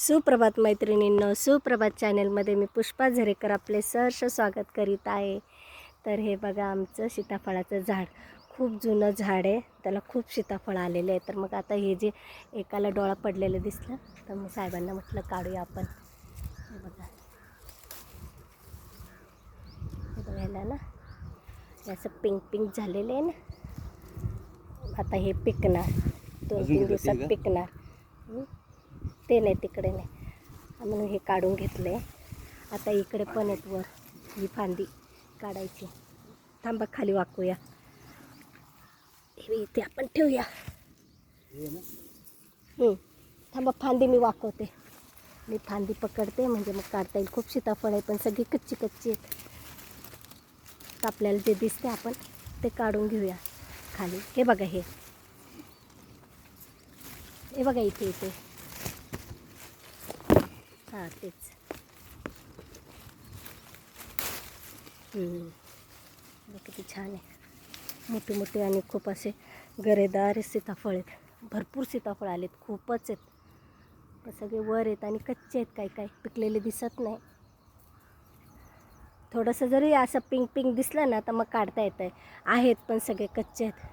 सुप्रभात मैत्रिणींनो सुप्रभात चॅनेलमध्ये मी पुष्पा झरेकर आपले सहर्ष स्वागत करीत आहे. तर हे बघा आमचं सीताफळाचं झाड. खूप जुनं झाड आहे. त्याला खूप सीताफळ आलेले आहे तर मग आता हे जे एकाला डोळा पडलेलं दिसलं तर मग साहेबांना म्हटलं काढूया आपण. हे बघा. हे बघायला ना असं पिंक पिंक झालेलं आहे ना. आता हे पिकणार. दोन तीन दिवसात? पिकणार? ते नाही तिकडे नाही म्हणून हे काढून घेतले आता इकडे पण आहेत वर ही फांदी काढायची. थांबा खाली वाकूया. हे इथे आपण ठेवूया. थांबा फांदी मी वाकवते. मी फांदी पकडते म्हणजे मग काढता येईल. खूप सीताफळ आहे पण सगळी कच्ची कच्ची आहेत. आपल्याला जे दिसते आपण ते काढून घेऊया खाली. हे बघा हे. हे बघा इथे इथे. हां तेच. किती छान आहे. मोठे मोठे आणि खूप असे गरेदार सीताफळ आहेत. भरपूर सीताफळ आलेत खूपच आहेत. पण सगळे वर आहेत आणि कच्चे आहेत काही काही पिकलेले दिसत नाही. थोडंसं जरी असं पिंक पिंक दिसलं ना तर मग काढता येतं आहे आहेत पण सगळे कच्चे आहेत.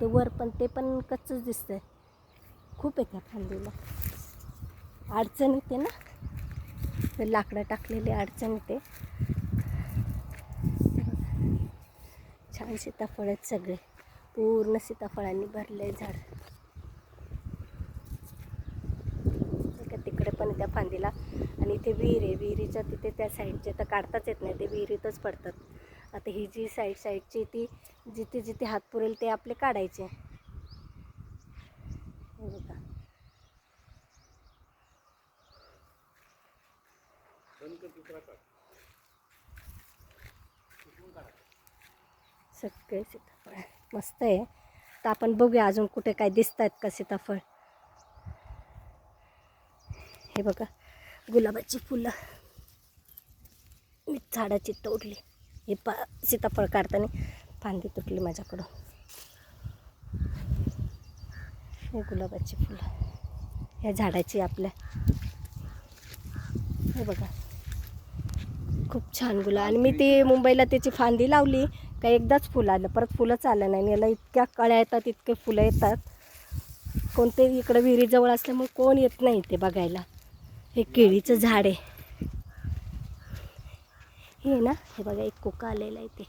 ते वर पण ते पण कच्चंच दिसतं आहे खूप आहे त्या फांदीला. अडचण येते ना? लाकडं टाकलेली अडचण येते. छान सीताफळ आहेत सगळे. पूर्ण सीताफळांनी भरले झाड. तिकडे पण त्या फांदीला. आणि इथे विहीर आहे. विहिरीच्या तिथे त्या साईडचे तर काढताच येत नाही. ते विहिरीतच पडतात. आता ही जी साईड साईडची ती जिथे जिथे हात पुरेल ते आपले काढायचे. बघा. सगळे सीताफळ. मस्त आहे. तर आपण बघूया अजून कुठे काय दिसत आहेत का सीताफळ. हे बघा गुलाबाची फुलं. मी झाडाची तोडली. हे पा सीताफळ काढताना फांदी तुटली माझ्याकडून. हे गुलाबाची फुलं. ह्या झाडाची आपल्या. हे बघा. खूप छान गुलाब आणि मी ती मुंबईला त्याची फांदी लावली का एकदाच फुलं आलं. परत फुलंच आलं नाही. याला इतक्या कळ्या येतात इतके फुलं येतात. कोणते इकडं विहिरीजवळ असल्यामुळे कोण येत नाही ते बघायला. हे केळीचं झाड आहे. हे ना हे बघा एक कोका आलेला आहे ते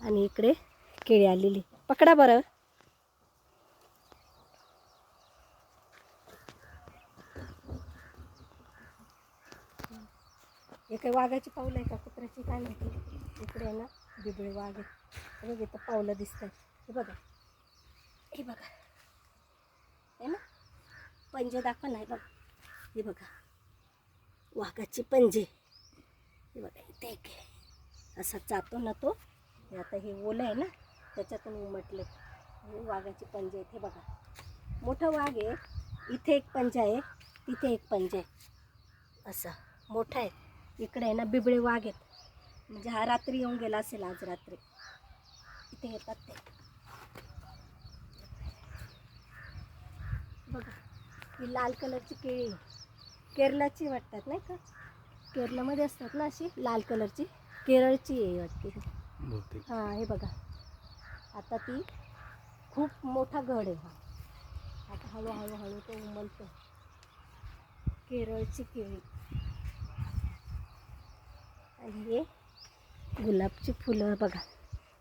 आणि इकडे केळी आलेली. पकडा बरं. हे काही वाघाची पावलं आहे का? कुत्र्याची काय माहिती? इकडे आहे ना बिबळे वाघ आहे. बघ इथं पावलं दिसत आहे हे बघा. हे बघा. आहे ना? पंजे दाखवा नाही बघा. हे बघा. वाघाची पंजे. हे बघा इथे एक असा जातो ना तो. आता हे ओलं आहे ना त्याच्यातून उमटले. वाघाचे वाघाची पंजे आहेत हे बघा. मोठं वाघ आहे. इथे एक पंजा आहे तिथे एक पंजा आहे. असा. मोठा आहे. इकडे आहे ना बिबळे वाघ आहेत. म्हणजे हा रात्री येऊन गेला असेल आज रात्री. इथे येतात ते. बघा ही लाल कलरची केळी. केरलाची वाटतात नाही का? केरलामध्ये असतात ना अशी लाल कलरची? केरळची आहे वाटते ही. हां हे बघा. आता ती खूप मोठा गड आहे हा. आता हळूहळू हळू तो उमलतो केरळची केळी. आणि हे गुलाबची फुलं बघा.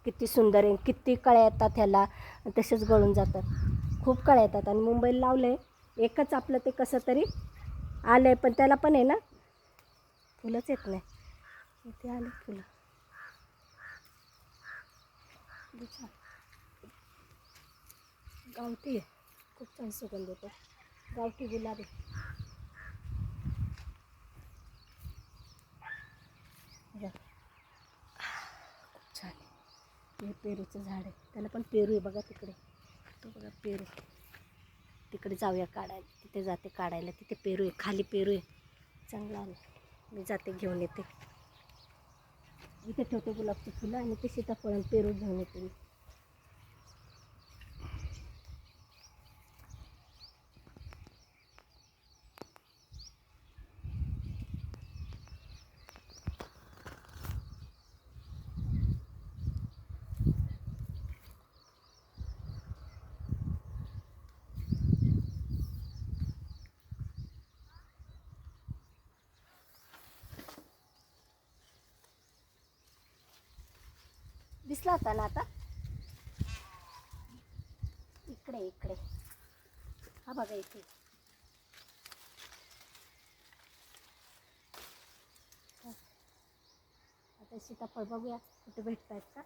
किती सुंदर आहे. किती कळ्या येतात ह्याला. तसेच गळून जातात. खूप कळ्या येतात. आणि मुंबईला लावलं आहे एकच आपलं ते कसं तरी आलं आहे पण त्याला पण आहे ना. फुलंच येत नाही. इथे आले फुलं. छान. गावठी आहे. खूप छान सुगंध येतो गावठी गुलाब आहे. या. खूप छान आहे. हे पेरूचं झाड आहे. त्याला पण पेरू आहे बघा तिकडे. तो बघा पेरू तिकडे जाऊया काढायला. तिथे जाते काढायला. तिथे पेरू आहे. खाली पेरू आहे. चांगला आला मी जाते घेऊन येते. इथे ठेवते गुलाबची फुलं आणि ते सीताफळ आणि पेरू घेऊन येते मी. दिसला होता ना आता? इकडे इकडे. हा बघा इथे. आता सीताफळ बघूया कुठे भेटत आहेत का?